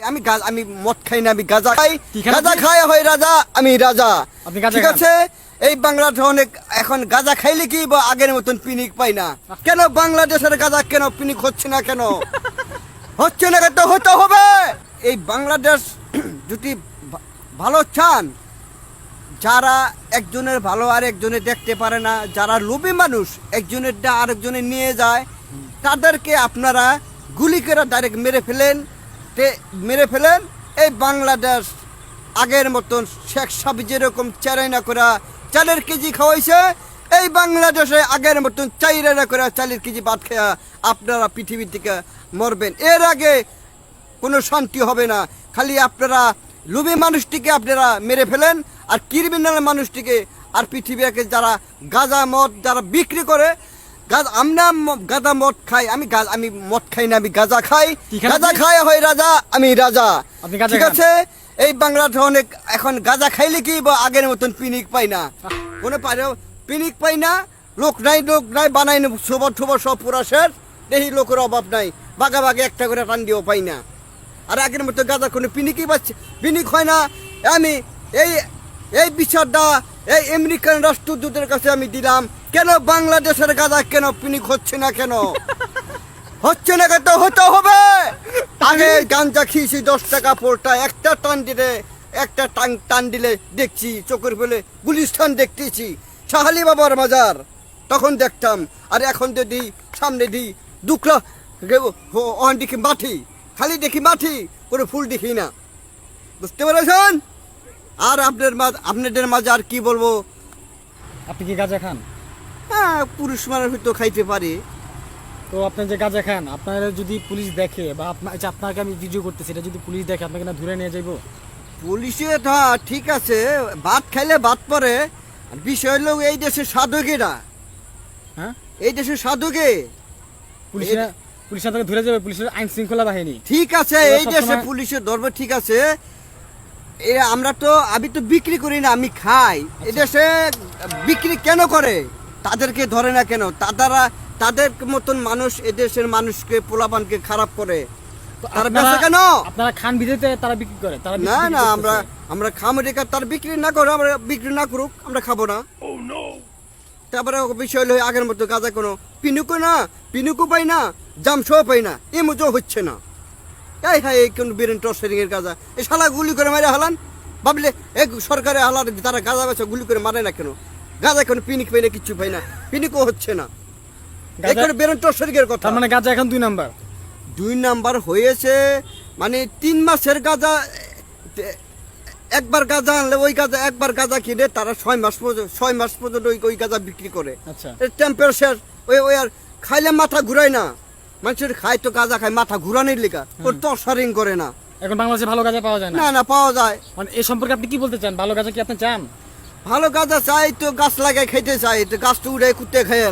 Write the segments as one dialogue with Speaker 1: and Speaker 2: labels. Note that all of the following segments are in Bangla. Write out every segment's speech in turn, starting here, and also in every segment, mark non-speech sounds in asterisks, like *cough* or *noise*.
Speaker 1: আমি গা- আমি মদ খাই না আমি গাঁজা খাই। গাঁজা? খাই হয় রাজা আমি রাজা। ঠিক আছে? এই বাংলাদেশে অনেক এখন গাঁজা খাইলে কি বা আগের মতন পিনিক পাই না? কেন বাংলাদেশের গাঁজা কেন পিনিক হচ্ছে না কেন? হচ্ছে না কেন? হতে হবে। এই বাংলাদেশ *clears throat* যদি ভালো চান যারা একজনের ভালো আর একজনে দেখতে পারে না যারা লোভী মানুষ একজনেরটা আরেকজনে নিয়ে যায় তাদেরকে আপনারা গুলি করে ডাইরেক্ট মেরে ফেলেন। তে মেরে ফেলেন। এই বাংলাদেশ আগের মতন শেখ সাহেব যেরকম চারাইনা করে চালের কেজি খাওয়াইছে, এই বাংলাদেশে আগের মতন চাইরাইনা করা চালের কেজি ভাত খেয়া আপনারা পৃথিবী থেকে মরবেন। এর আগে কোনো শান্তি হবে না। খালি আপনারা লুবি মানুষটিকে আপনারা মেরে ফেলেন আর ক্রিমিনাল মানুষটিকে আর পৃথিবীকে যারা গাঁজা মদ যারা বিক্রি করে গাঁজা আমরা গাঁজা মদ খাই আমি গা- আমি মদ খাই না আমি গাঁজা খাই। গাঁজা খাই হয় রাজা আমি রাজা। ঠিক আছে? এই বাংলাদেশে অনেক এখন গাঁজা খাইলে কি বা আগের মতন পিনিক পাই না। কোনো পারে পিনিক পাই না লোক নাই লোক নাই বানাই না সবার ঠোবার সব পুরা শেষ দেখি লোকের অভাব নাই বাগা বাগে একটা করে টান দিয়েও পাই না। আর আগের মতো গাঁজা কোনো পিনিকই পাচ্ছে পিনিক হয় না। আমি এই এই বিচারটা এই আমেরিকান রাষ্ট্রদূতের কাছে আমি দিলাম কেন বাংলাদেশের গাঁজা কেন পিনিক হচ্ছে না কেন? হচ্ছে না কেন হতে হবে। আগে গাঞ্জা খেয়েছি দশ টাকা পোলটা একটা টান দিলে, একটা টান টান দিলে দেখছি, চোখের ফেলে গুলিস্তান দেখতেছি। সাহালি বাবার মাজার, তখন দেখতাম। আর এখন যদি সামনে দিই দুকলা অন দেখি মাঠি খালি দেখি মাঠি কোনো ফুল দেখি না। বুঝতে পেরেছেন? আর আপনার মাঝ আপনাদের মাঝে আর কি বলব?
Speaker 2: আপনি কি গাঁজা খান?
Speaker 1: হ্যাঁ পুরুষ মানুষ হয়তো খাইতে পারে।
Speaker 2: তো আপনি যে গাঁজা খান আপনার যদি পুলিশ দেখে বা আপনার যে আপনাকে আমি ভিডিও করতেছি এটা যদি পুলিশ দেখে আপনাকে না ধরে নিয়ে যাইবো?
Speaker 1: পুলিশে হ্যাঁ ঠিক আছে ভাত খাইলে ভাত পরে আর বিষয় হলো এই দেশের সাধকেরা।
Speaker 2: হ্যাঁ?
Speaker 1: এই দেশের সাধকে।
Speaker 2: পুলিশরা পুলিশ আপনাকে ধরে যাবে পুলিশের আইন শৃঙ্খলা বাহিনী।
Speaker 1: ঠিক আছে এই দেশে পুলিশের ধরবে ঠিক আছে। এ আমরা তো আমি তো বিক্রি করি না আমি খাই। এই দেশে বিক্রি কেন করে? তাদেরকে ধরে না কেন? তারা তাদের মতন মানুষ এদেশের মানুষকে পোলাপানকে খারাপ করে। তারা বেচে কেন?
Speaker 2: আপনারা খান বিদেতে তারা বিক্রি করে তারা
Speaker 1: না না আমরা আমরা খামো রেখা তার বিক্রি না করে আমরা বিক্রি না করুক আমরা খাব না। তারপরে বিষয় হলো আগের মতো গাঁজা কোনো পিনুকো না পিনুকো পাই না জামসও পাই না এ মতো হচ্ছে না। এই হ্যাঁ এই কোন বীরেন টর্সারিং এর গাঁজা। এই শালা গুলি করে মারে হালান। ভাবলে এক সরকারে হালার তারা গাঁজা বেচা গুলি করে মারে না কেন? গাঁজা কোনো পিনিক পাই না কিচ্ছু পাই না। পিনিকও হচ্ছে না। করে বীরেন কথা।
Speaker 2: মানে গাঁজা এখন দুই নাম্বার?
Speaker 1: দুই নাম্বার হয়েছে মানে তিন মাসের গাঁজা একবার গাঁজা আনলে ওই গাঁজা একবার গাঁজা কিনে তারা ছয় মাস পর্যন্ত ছয় মাস পর্যন্ত ওই ওই গাঁজা বিক্রি করে।
Speaker 2: আচ্ছা।
Speaker 1: টেম্পারেচার ওই ওই আর খাইলে মাথা ঘুরায় না। মানুষের খায় তো গাঁজা খায় মাথা ঘুরানোর লেখা ওর তো অসারিং করে না।
Speaker 2: এখন বাংলাদেশে ভালো গাঁজা পাওয়া যায় না?
Speaker 1: না না পাওয়া যায়।
Speaker 2: মানে এই সম্পর্কে আপনি কি বলতে চান? ভালো গাঁজা কি আপনি চান?
Speaker 1: ভালো গাঁজা চাই তো গাছ লাগাই খাইতে চাই তো গাছটা উড়ে কুত্তে খেয়ে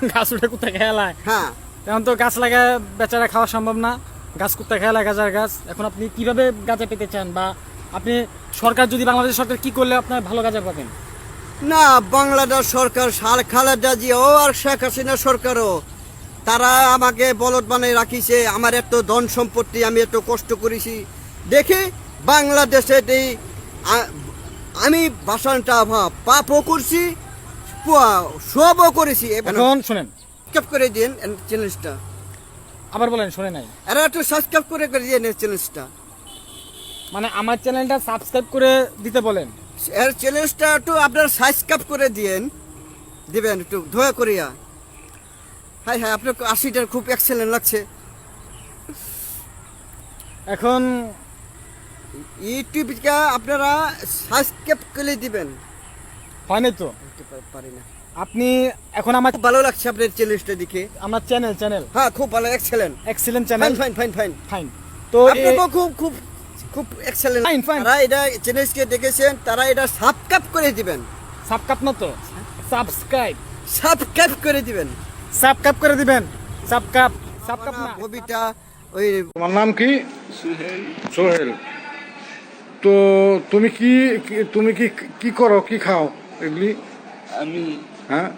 Speaker 1: *laughs*
Speaker 2: গাছ উঠে কোথায় খেয়ালায়
Speaker 1: হ্যাঁ।
Speaker 2: এখন তো গাছ লাগায় বেচারা খাওয়া সম্ভব না। গাছ কুত্তা খেয়ালায় গাজার গাছ। এখন আপনি কীভাবে গাঁজা পেতে চান? বা আপনি সরকার যদি বাংলাদেশ সরকার কি করলে আপনার ভালো গাঁজা পাবেন?
Speaker 1: না বাংলাদেশ সরকার সার খালেদা জিয়াও আর শেখ হাসিনা সরকারও। তারা আমাকে বলদ বানাই রাখিছে আমার এত ধন সম্পত্তি আমি এত কষ্ট করেছি। দেখি বাংলাদেশে এই আমি ভাষণটা পাপও করছি সবও করেছি।
Speaker 2: এখন শুনেন।
Speaker 1: সাবস্ক্রাইব করে দিন চ্যানেলটা
Speaker 2: আবার বলেন শুনে নাই।
Speaker 1: এরা একটু সাবস্ক্রাইব করে করে দিন চ্যানেলটা
Speaker 2: মানে আমার চ্যানেলটা সাবস্ক্রাইব করে দিতে বলেন।
Speaker 1: এর চ্যানেলটা একটু আপনার সাবস্ক্রাইব করে দিয়েন। দিবেন একটু দয়া করিয়া। হাই হাই আপনার আশিটার খুব এক্সেলেন্ট লাগছে।
Speaker 2: এখন
Speaker 1: ইউটিউবটা আপনারা সাবস্ক্রাইব করে দিবেন।
Speaker 2: হয়নি তো?
Speaker 1: পারি না।
Speaker 2: আপনি এখন আমার
Speaker 1: খুব ভালো লাগছে আপনার চ্যানেলটা দেখে।
Speaker 2: আমার চ্যানেল চ্যানেল
Speaker 1: হ্যাঁ খুব ভালো
Speaker 2: excellent
Speaker 1: excellent
Speaker 2: channel
Speaker 1: fine fine fine
Speaker 2: fine তো
Speaker 1: আপনাকেও খুব খুব খুব এক্সেলেন্ট
Speaker 2: Fine, fine.
Speaker 1: তারা এটা চ্যানেলকে দেখেছেন তারা এটা সাবস্ক্রাইব করে দিবেন।
Speaker 2: সাবকাপ না তো? সাবস্ক্রাইব
Speaker 1: সাবস্ক্রাইব করে দিবেন।
Speaker 2: সাবকাপ করে দিবেন। সাবকাপ সাবকাপ না।
Speaker 1: কবিতা ওই
Speaker 3: তোমার নাম কি? সোহেল। সোহেল। তো তুমি কি তুমি কি কি করো কি খাও এগুলি?
Speaker 4: আমি
Speaker 3: হ্যাঁ?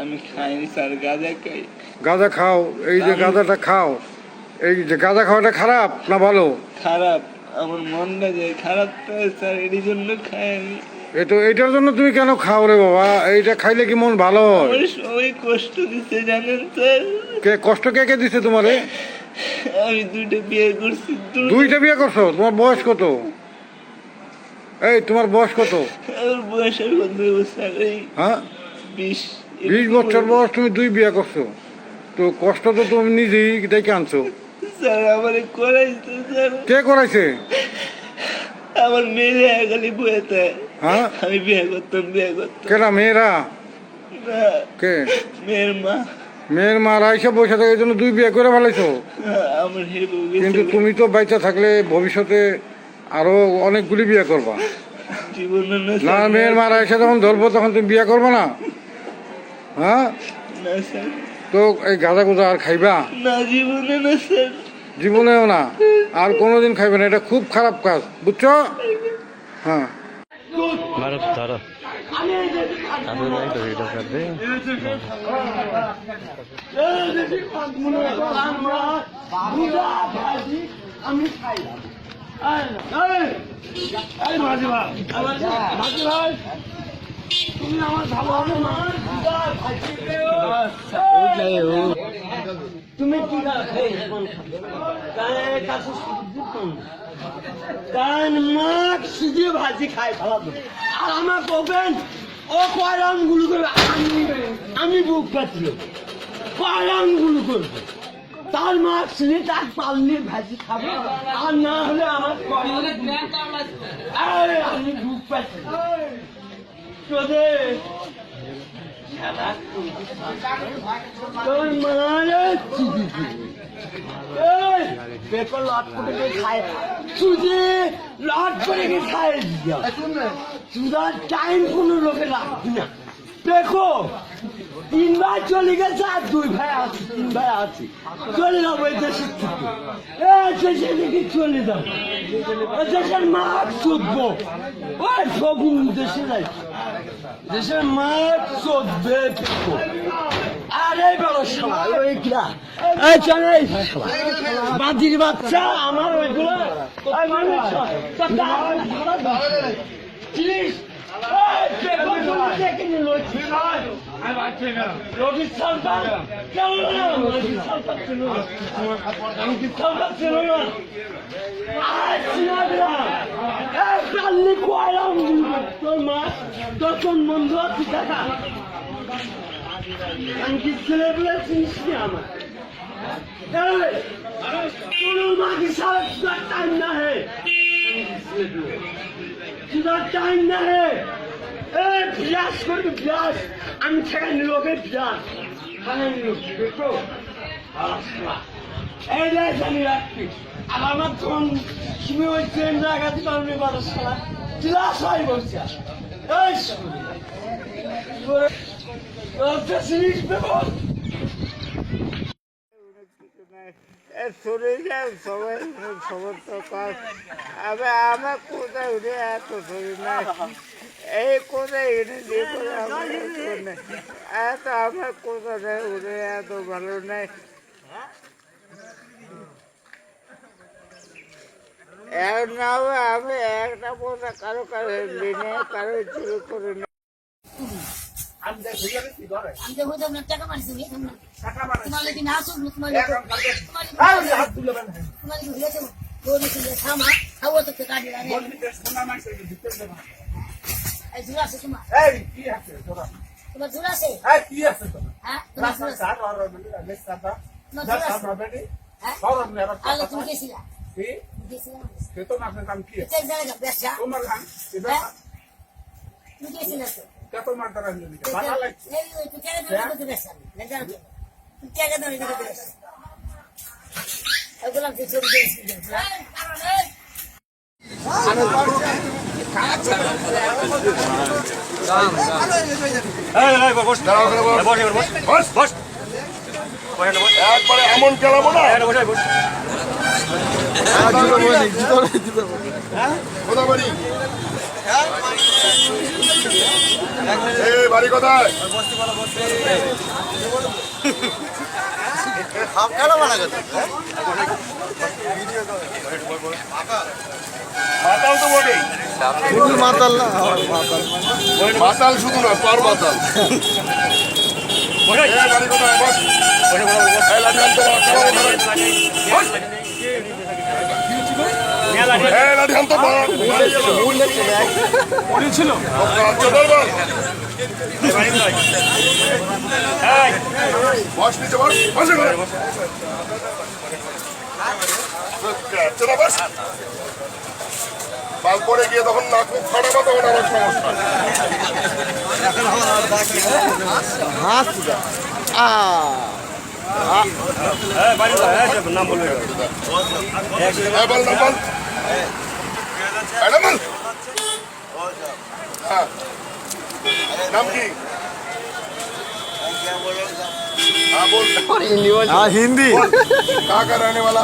Speaker 4: আমি খাইনি স্যার গাঁজা খাই।
Speaker 3: গাঁজা খাও এই যে গাঁজাটা খাও এই যে গাঁজা খাওয়াটা খারাপ না ভালো?
Speaker 4: খারাপ আমার মনটা যে খারাপ স্যার এর জন্য খাই আমি
Speaker 3: এটা এটার জন্য তুমি কেন খাও রে বাবা? এইটা খাইলে কি মন ভালো হয়?
Speaker 4: সবাই কষ্ট দিচ্ছে জানেন স্যার।
Speaker 3: কে কষ্ট কে কে দিছে তোমারে?
Speaker 4: আমি দুইটা বিয়ে করছি
Speaker 3: দুইটা বিয়ে করছ? তোমার বয়স কত? এই তোমার বয়স কত?
Speaker 4: বয়স
Speaker 3: হ্যাঁ?
Speaker 4: বিশ
Speaker 3: বিশ বছর বয়স তুমি দুই বিয়ে করছ। তো কষ্ট তো তুমি নিজেই ডেকে আনছো। কে করাইছে?
Speaker 4: আমার মেয়ে খালি বইতে
Speaker 3: হ্যাঁ?
Speaker 4: আমি বিয়ে করতাম বিয়ে করতাম।
Speaker 3: কেনা মেয়েরা? কে?
Speaker 4: মেয়ের মা।
Speaker 3: মেয়ের মারা এসে বসে থাকে এই জন্য দুই বিয়ে করে
Speaker 4: আমার
Speaker 3: কিন্তু তুমি তো বাইচা থাকলে ভবিষ্যতে আরও অনেকগুলি বিয়ে করবা।
Speaker 4: জীবনে না
Speaker 3: না মেয়ের মারা এসে যখন ধরবো তখন তুমি বিয়ে করবে না? হ্যাঁ? তো এই গাঁজা গুঁজা আর খাইবা? জীবনেও না। আর কোনোদিন খাইবে না এটা খুব খারাপ কাজ বুঝছ? হ্যাঁ।
Speaker 5: তারপরে নাই তো ভিডিও করবে
Speaker 6: তুমি কি সুজিয়ে ভাজি খাই ভালো আর আমার বলবেন ও কয়রামগুলো করবে আমি আমি বুক পাচ্ছিল কয়রামগুলো করবে তার মাছ শুনে তার পালনির ভাজি খাবে। আর না হলে আমার আমি বুক পাচ্ছি তোদের তোর মারে চিঠি দিবি। পেপার লট করে খায়। লট করে খায়। টাইম কোনো লোকে রাখবি না। দেখো তিন ভাই চলে গেছে আর দুই ভাই আছে, তিন ভাই আছে। চলে যাব এই দেশের থেকে। এই দেশে থেকে চলে যাব এই দেশের মাঠ চুদবো ওই সবিন দেশে যাই। দেশের মাঠ চলে এই বাচ্চা, আমার ওইগুলো। ওই মানুষ তো দাঁড়া, দাঁড়া, দাঁড়া। চিনিস? এই পেপারগুলো দেখে নিল, ঠিক আছে? রবি সরকার কেমন না? রবি সরকার ছিল না। রবি সরকার ছিল না। আর সিনারা, এই পাল্লি কয়রাম দিল, তোর মা, তোর কোন বন্ধু আছে দেখা? আমি কি ছেলেবেলা চিনিস নি আমার এই, তোর মাকে সারা সুদার টাইম না হে সুদার টাইম না হে এ বিয়াস করবি বিয়াস। আমি নিল ওকে বিয়াস। ঠেকাই নিল দেখো? আল্লাহ। এই দেখ জানি রাখবি আর আমার তখন তুমি ওই ট্রেন জায়গা দিতে পারবি বারো সালা ক্লাস হয় বলছি। এই
Speaker 7: চলে যায় সবাই সমস্ত কাজ আমি আমার কোথায় উঠে এত শরীর নাই? এই কোথায় এনে দিয়ে করে আমার এত নেই। এত আমার কোথায় উঠে এত ভালো নাই। এক না আমি একটা কারও কারও দিনে কারও চুরি করে নেই
Speaker 8: টাকা মারছি তোমার না তোমার তোমার থামা খাব তো কে কাটি রানে এই ঝুলা আছে তোমার তোমার ঝুলা আছে। হ্যাঁ তোমার ঝুলা আছে তোমার ঝুলা আছে। হ্যাঁ? আলো তুমি গেছিলা? গেছিলা? চেক জায়গা বেশা হ্যাঁ? তুমি গেছিলা তো? এই ওই তুই কেন ধরে দিতে বেশা না জানো তুই কেন ধরে দিতে বেশা। ওগুলো তুই চলে গেছিস
Speaker 9: একবারে এমন খেলাবো না বাড়ি কোথায়
Speaker 1: মাতাল না
Speaker 9: মাতাল। শুধু না তোর মাতাল। ওখানে। বস। এই লাঠি আনতে বল। চোদর বল। বস নিচে বস বস এখানে। চলো বস বাল পরে গিয়ে তখন নাক মুখ ফাটাবো তখন আমার সমস্যা
Speaker 1: হাস আ
Speaker 9: হ্যাঁ বল নাম বল হ্যাঁ, নাম বল হ্যাঁ নাম কি हाँ बोल
Speaker 1: हाँ हिंदी
Speaker 9: कहाँ का रहने वाला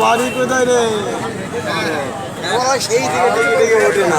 Speaker 1: বাড়ি কোথায় রে সেই দিকে ডেকে ডেকে ওঠে না।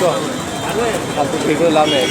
Speaker 9: চল লাভ নেই